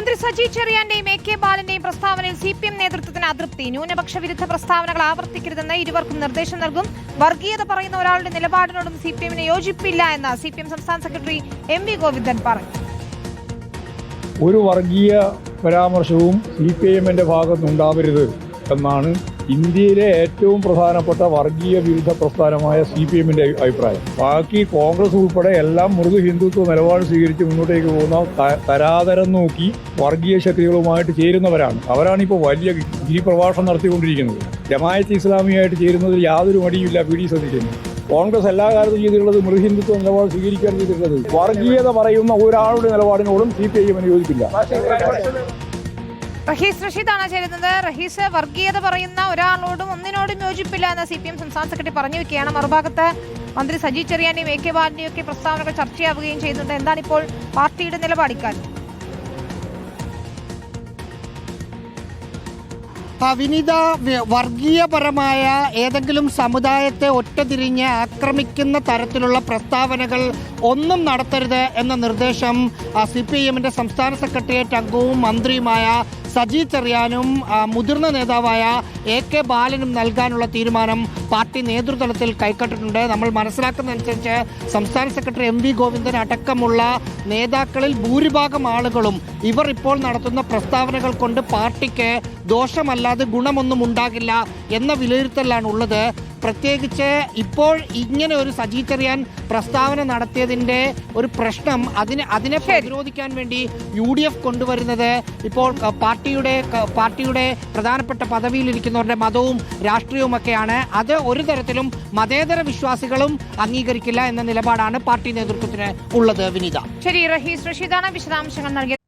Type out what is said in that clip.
മന്ത്രി സജി ചെറിയാന്റെയും A K ബാലന്റെയും പ്രസ്താവനയിൽ സി പി എം നേതൃത്വത്തിന് അതൃപ്തി. ന്യൂനപക്ഷ വിരുദ്ധ പ്രസ്താവനകൾ ആവർത്തിക്കരുതെന്ന് ഇരുവർക്കും നിർദ്ദേശം നൽകും. വർഗീയത പറയുന്ന ഒരാളുടെ നിലപാടിനോടും സി പി എമ്മിന് യോജിപ്പില്ല എന്ന് സി പി എം സംസ്ഥാന സെക്രട്ടറി എം വി ഗോവിന്ദൻ പറഞ്ഞു. ഒരു വർഗീയ പരാമർശവും സി പി ഐ എമ്മിന്റെ ഭാഗത്തുനിന്നുണ്ടാവരുത് എന്നാണ് ഇന്ത്യയിലെ ഏറ്റവും പ്രധാനപ്പെട്ട വർഗീയ വിരുദ്ധ പ്രസ്ഥാനമായ സി പി എമ്മിന്റെ അഭിപ്രായം. ബാക്കി കോൺഗ്രസ് ഉൾപ്പെടെ എല്ലാം മൃദു ഹിന്ദുത്വ നിലപാട് സ്വീകരിച്ച് മുന്നോട്ടേക്ക് പോകുന്ന തരാതരം നോക്കി വർഗീയ ശക്തികളുമായിട്ട് ചേരുന്നവരാണ്. അവരാണ് ഇപ്പോൾ വലിയ ഗിരിപ്രഭാഷണം നടത്തിക്കൊണ്ടിരിക്കുന്നത്. ജമായത്ത് ഇസ്ലാമിയായിട്ട് ചേരുന്നതിൽ യാതൊരു മടിയുമില്ല പി ഡി സതീശന്. കോൺഗ്രസ് എല്ലാ കാലത്തും ചെയ്തിട്ടുള്ളത് മൃഹിന്ദുത്വ നിലപാട് സ്വീകരിക്കാൻ ചെയ്തിട്ടുള്ളത്. വർഗീയത പറയുന്ന ഒരാളുടെ നിലപാടിനോടും സി പി ഐ എം യോജിപ്പില്ല റഹീസ് റഷീദാണ് ചേരുന്നത്. റഹീസ് വർഗീയത പറയുന്ന ഒരാളോടും ഒന്നിനോടും യോജിപ്പില്ല എന്ന് സി പി എം സംസ്ഥാന സെക്രട്ടറി പറഞ്ഞു വെക്കുകയാണ്. മറുഭാഗത്ത് മന്ത്രി സജി ചെറിയാന്റെയും എ കെ ബാലിന്റെയും ഒക്കെ പ്രസ്താവനകൾ ചർച്ചയാവുകയും ചെയ്യുന്നുണ്ട്. എന്താണ് ഇപ്പോൾ പാർട്ടിയുടെ നിലപാട് ഇക്കാര്യം? ആ, വിനീത വർഗീയപരമായ ഏതെങ്കിലും സമുദായത്തെ ഒറ്റതിരിഞ്ഞ് ആക്രമിക്കുന്ന തരത്തിലുള്ള പ്രസ്താവനകൾ ഒന്നും നടത്തരുത് എന്ന നിർദ്ദേശം സി പി ഐ എമ്മിന്റെ സംസ്ഥാന സെക്രട്ടേറിയറ്റ് അംഗവും മന്ത്രിയുമായ സജി ചെറിയാനും മുതിർന്ന നേതാവായ എ കെ ബാലനും നൽകാനുള്ള തീരുമാനം പാർട്ടി നേതൃതലത്തിൽ കൈക്കട്ടിട്ടുണ്ട്. നമ്മൾ മനസ്സിലാക്കുന്നതനുസരിച്ച് സംസ്ഥാന സെക്രട്ടറി എം വി ഗോവിന്ദൻ അടക്കമുള്ള നേതാക്കളിൽ ഭൂരിഭാഗം ആളുകളും ഇവർ ഇപ്പോൾ നടത്തുന്ന പ്രസ്താവനകൾ കൊണ്ട് പാർട്ടിക്ക് ദോഷമല്ലാതെ ഗുണമൊന്നും ഉണ്ടാകില്ല എന്ന വിലയിരുത്തലാണ് ഉള്ളത് പ്രത്യേകിച്ച് ഇപ്പോൾ ഇങ്ങനെ ഒരു സജി ചെറിയാൻ പ്രസ്താവന നടത്തിയതിന്റെ ഒരു പ്രശ്നം അതിനെ അതിനെ പ്രതിരോധിക്കാൻ വേണ്ടി യു ഡി എഫ് കൊണ്ടുവരുന്നത് ഇപ്പോൾ പാർട്ടിയുടെ പാർട്ടിയുടെ പ്രധാനപ്പെട്ട പദവിയിലിരിക്കുന്നവരുടെ മതവും രാഷ്ട്രീയവും ഒക്കെയാണ് അത് ഒരു തരത്തിലും മതേതര വിശ്വാസികളും അംഗീകരിക്കില്ല എന്ന നിലപാടാണ് പാർട്ടി നേതൃത്വത്തിന് ഉള്ളത് വിനീത. ശരി റഹീസ് റഷീദാണ് വിശദാംശങ്ങൾ നൽകിയത്.